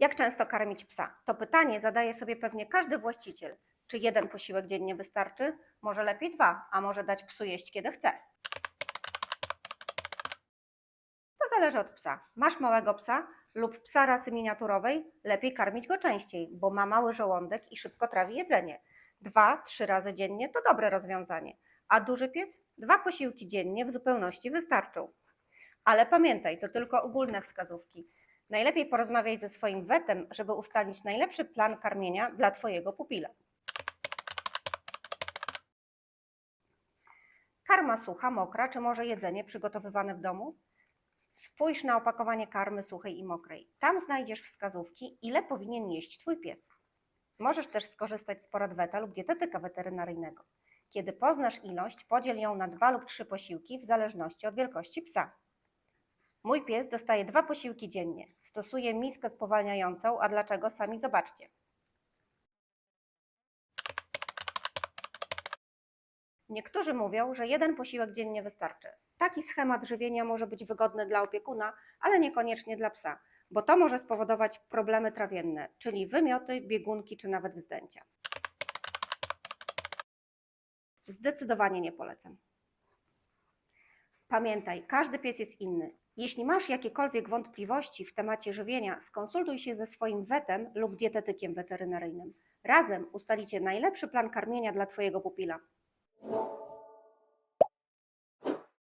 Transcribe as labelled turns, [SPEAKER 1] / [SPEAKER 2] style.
[SPEAKER 1] Jak często karmić psa? To pytanie zadaje sobie pewnie każdy właściciel. Czy jeden posiłek dziennie wystarczy? Może lepiej dwa, a może dać psu jeść kiedy chce? To zależy od psa. Masz małego psa lub psa rasy miniaturowej, lepiej karmić go częściej, bo ma mały żołądek i szybko trawi jedzenie. Dwa, trzy razy dziennie to dobre rozwiązanie. A duży pies? Dwa posiłki dziennie w zupełności wystarczą. Ale pamiętaj, to tylko ogólne wskazówki. Najlepiej porozmawiaj ze swoim wetem, żeby ustalić najlepszy plan karmienia dla Twojego pupila. Karma sucha, mokra, czy może jedzenie przygotowywane w domu? Spójrz na opakowanie karmy suchej i mokrej. Tam znajdziesz wskazówki, ile powinien jeść Twój pies. Możesz też skorzystać z porad weta lub dietetyka weterynaryjnego. Kiedy poznasz ilość, podziel ją na dwa lub trzy posiłki w zależności od wielkości psa. Mój pies dostaje dwa posiłki dziennie. Stosuje miskę spowalniającą, a dlaczego sami zobaczcie. Niektórzy mówią, że jeden posiłek dziennie wystarczy. Taki schemat żywienia może być wygodny dla opiekuna, ale niekoniecznie dla psa, bo to może spowodować problemy trawienne, czyli wymioty, biegunki czy nawet wzdęcia. Zdecydowanie nie polecam. Pamiętaj, każdy pies jest inny. Jeśli masz jakiekolwiek wątpliwości w temacie żywienia, skonsultuj się ze swoim wetem lub dietetykiem weterynaryjnym. Razem ustalicie najlepszy plan karmienia dla Twojego pupila.